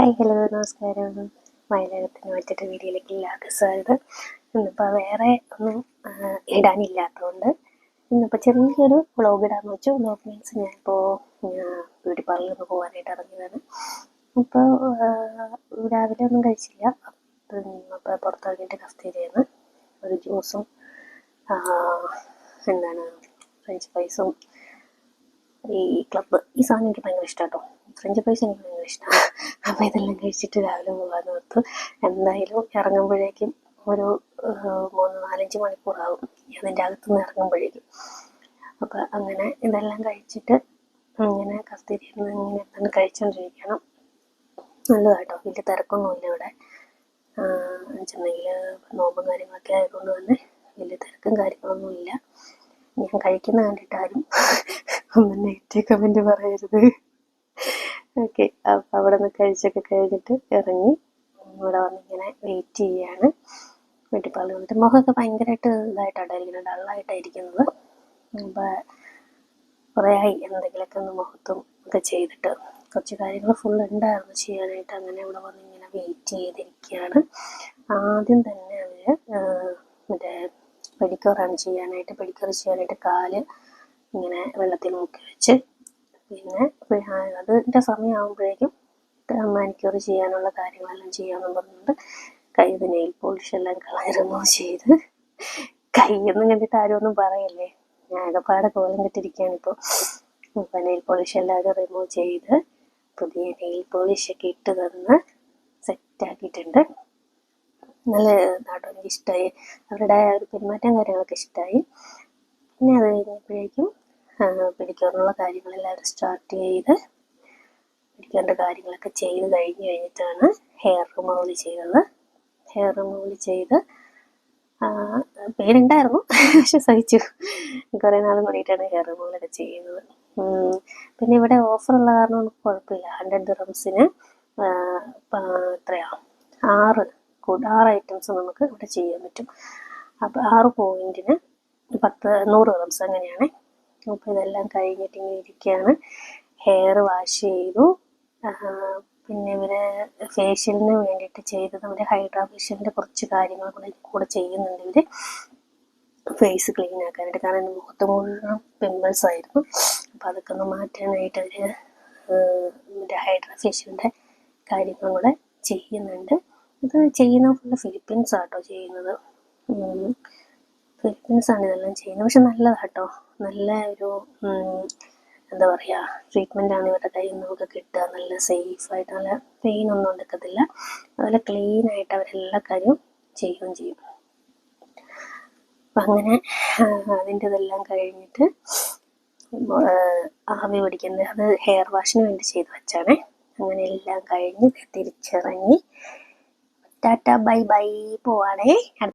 Hi hello നമസ്കാരം. വയനാടത്തിന് മറ്റൊരു വീഡിയോയിലേക്ക് എല്ലാവർക്കും സ്വാഗതം. ഇന്നിപ്പോൾ വേറെ ഒന്നും ഇടാനില്ലാത്തതുകൊണ്ട് ഇന്നിപ്പോൾ ചെറിയൊരു വ്ളോഗ് ഇടാന്ന് വെച്ചു. വ്ളോഗ് മീൻസ് ഞാനിപ്പോൾ ബ്യൂട്ടി പാർലറിൽ പോകാനായിട്ട് ഇറങ്ങിയതാണ്. അപ്പോൾ രാവിലെ ഒന്നും കഴിച്ചില്ല. അപ്പോൾ പുറത്തിറങ്ങിയിട്ട് കഫ്തീരിയെന്ന് ഒരു ജ്യൂസും എന്താണ് ഫ്രഞ്ച് ഫ്രൈസും ഈ ക്ലബ്ബ്. ഈ സാധനം എനിക്ക് ഭയങ്കര ഇഷ്ടമാണ് ഫ്രഞ്ച് ഫ്രൈസ് എനിക്ക് ഭയങ്കര ഇഷ്ടമാണ് അപ്പോൾ ഇതെല്ലാം കഴിച്ചിട്ട് രാവിലെ പോകാമെന്ന് ഓർത്തു. എന്തായാലും ഇറങ്ങുമ്പോഴേക്കും ഒരു മൂന്ന് നാലഞ്ച് മണിക്കൂറാകും അതിന്റെ അകത്തുനിന്ന് ഇറങ്ങുമ്പോഴേക്കും. അപ്പോൾ അങ്ങനെ ഇതെല്ലാം കഴിച്ചിട്ട് ഇങ്ങനെ കസ്തൂരി ഇങ്ങനെ തന്നെ കഴിച്ചുകൊണ്ടിരിക്കണം നല്ലതാട്ടോ. വലിയ തിരക്കൊന്നുമില്ല ഇവിടെ. വെച്ചിട്ടുണ്ടെങ്കിൽ നോമ്പും കാര്യങ്ങളൊക്കെ ആയതുകൊണ്ട് തന്നെ വലിയ തിരക്കും കാര്യങ്ങളൊന്നുമില്ല. ഞാൻ കഴിക്കുന്ന കണ്ടിട്ടാരും ഒന്നും നെഗറ്റീവ് കമന്റ് പറയരുത്. ഓക്കെ അപ്പം അവിടെ നിന്ന് കഴിച്ചൊക്കെ കഴിഞ്ഞിട്ട് ഇറങ്ങി ഇവിടെ വന്നിങ്ങനെ വെയിറ്റ് ചെയ്യാണ്. വീട്ടിൽ പാൽ വന്നിട്ട് മുഖമൊക്കെ ഭയങ്കരമായിട്ട് ഇതായിട്ടാണ് ഇരിക്കുന്നത് ഡള്ളായിട്ടായിരിക്കുന്നത്. അപ്പം കുറേ ആയി എന്തെങ്കിലുമൊക്കെ ഒന്ന് മുഖത്തും ഒക്കെ ചെയ്തിട്ട് കുറച്ച് കാര്യങ്ങൾ ഫുൾ ഉണ്ടായിരുന്നു ചെയ്യാനായിട്ട്. അങ്ങനെ ഇവിടെ വന്ന് ഇങ്ങനെ വെയിറ്റ് ചെയ്തിരിക്കുകയാണ്. ആദ്യം തന്നെ അവർ മറ്റേ പെഡിക്യൂറാണ് ചെയ്യാനായിട്ട് പെഡിക്യൂർ ചെയ്യാനായിട്ട് കാൽ ഇങ്ങനെ വെള്ളത്തിൽ മുക്കി വെച്ച് പിന്നെ അതിന്റെ സമയമാകുമ്പോഴേക്കും മാനിക്യൂർ ചെയ്യാനുള്ള കാര്യങ്ങളെല്ലാം ചെയ്യാമെന്ന് പറഞ്ഞുകൊണ്ട് കൈ നെയിൽ പോളിഷ് എല്ലാം റിമൂവ് ചെയ്ത്. കൈയൊന്നും കണ്ടിട്ട് ആരും ഒന്നും പറയല്ലേ? ഞാൻ ആകെപ്പാടെ കോലം കെട്ടിരിക്കുകയാണ് ഇപ്പോൾ ഇപ്പം നെയിൽ പോളിഷ് എല്ലാവരും റിമൂവ് ചെയ്ത് പുതിയ നെയിൽ പോളിഷ് ഒക്കെ ഇട്ട് തന്ന് സെറ്റാക്കിയിട്ടുണ്ട് നല്ല നാട്ടോ എനിക്ക് ഇഷ്ടമായി അവരുടെ ഒരു പെരുമാറ്റം കാര്യങ്ങളൊക്കെ ഇഷ്ടമായി പിന്നെ അത് കഴിഞ്ഞപ്പോഴേക്കും പിടിക്കാനുള്ള കാര്യങ്ങളെല്ലാവരും സ്റ്റാർട്ട് ചെയ്ത് പിടിക്കേണ്ട കാര്യങ്ങളൊക്കെ ചെയ്ത് കഴിഞ്ഞ് കഴിഞ്ഞിട്ടാണ് ഹെയർ റിമൂവൽ ചെയ്തത്. ഹെയർ റിമൂവൽ ചെയ്ത് പേരുണ്ടായിരുന്നു പക്ഷെ സഹിച്ചു. കുറേ നാൾ കൂടിയിട്ടാണ് ഹെയർ റിമൂവലൊക്കെ ചെയ്യുന്നത്. പിന്നെ ഇവിടെ ഓഫറുള്ള കാരണം നമുക്ക് കുഴപ്പമില്ല. ഹൺഡ്രഡ് ദിറംസിന് എത്രയാ? ആറ് ആറ് ഐറ്റംസ് നമുക്ക് ഇവിടെ ചെയ്യാൻ പറ്റും. അപ്പോൾ ആറ് പോയിന്റിന് പത്ത് നൂറ് ദിറംസ് അങ്ങനെയാണ് അപ്പോൾ ഇതെല്ലാം കഴിഞ്ഞിട്ട് ഇങ്ങനെ ഇരിക്കുകയാണ് ഹെയർ വാഷ് ചെയ്തു. പിന്നെ ഇവർ ഫേഷ്യലിന് വേണ്ടിയിട്ട് ചെയ്തത് നമ്മുടെ ഹൈഡ്രാ ഫേഷ്യലിന്റെ കുറച്ച് കാര്യങ്ങൾ കൂടെ കൂടെ ചെയ്യുന്നുണ്ട് ഫേസ് ക്ലീൻ ആക്കാനായിട്ട്. കാരണം എന്റെ മുഖത്ത് മുഴുവൻ പിമ്പിൾസ് ആയിരുന്നു. അപ്പം അതൊക്കെ ഒന്ന് മാറ്റാനായിട്ട് അവർ മറ്റേ ഹൈഡ്രാ ഫേഷ്യലിന്റെ കാര്യങ്ങളും കൂടെ ചെയ്യുന്നുണ്ട്. ഇത് ചെയ്യുന്ന ഫുൾ ഫിലിപ്പീൻസ് ആട്ടോ ചെയ്യുന്നത്. ഫിലിപ്പീൻസാണ് ഇതെല്ലാം ചെയ്യുന്നത്. പക്ഷെ നല്ലതാട്ടോ. നല്ല ഒരു എന്താ പറയുക ട്രീറ്റ്മെന്റ് ആണ് ഇവരുടെ കയ്യിൽ നിന്ന് നമുക്ക് കിട്ടുക. നല്ല സേഫ് ആയിട്ട് നല്ല പെയിൻ ഒന്നും എടുക്കത്തില്ല. അതുപോലെ ക്ലീൻ ആയിട്ട് അവരെല്ലാ കാര്യവും ചെയ്യുകയും ചെയ്യും. അപ്പം അങ്ങനെ അതിന്റെ ഇതെല്ലാം കഴിഞ്ഞിട്ട് ആവി പിടിക്കുന്നത് അത് ഹെയർ വാഷിന് വേണ്ടി ചെയ്ത് വെച്ചാണേ. അങ്ങനെ എല്ലാം കഴിഞ്ഞ് തിരിച്ചിറങ്ങി. ടാറ്റ ബൈ ബൈ പോവാണേ.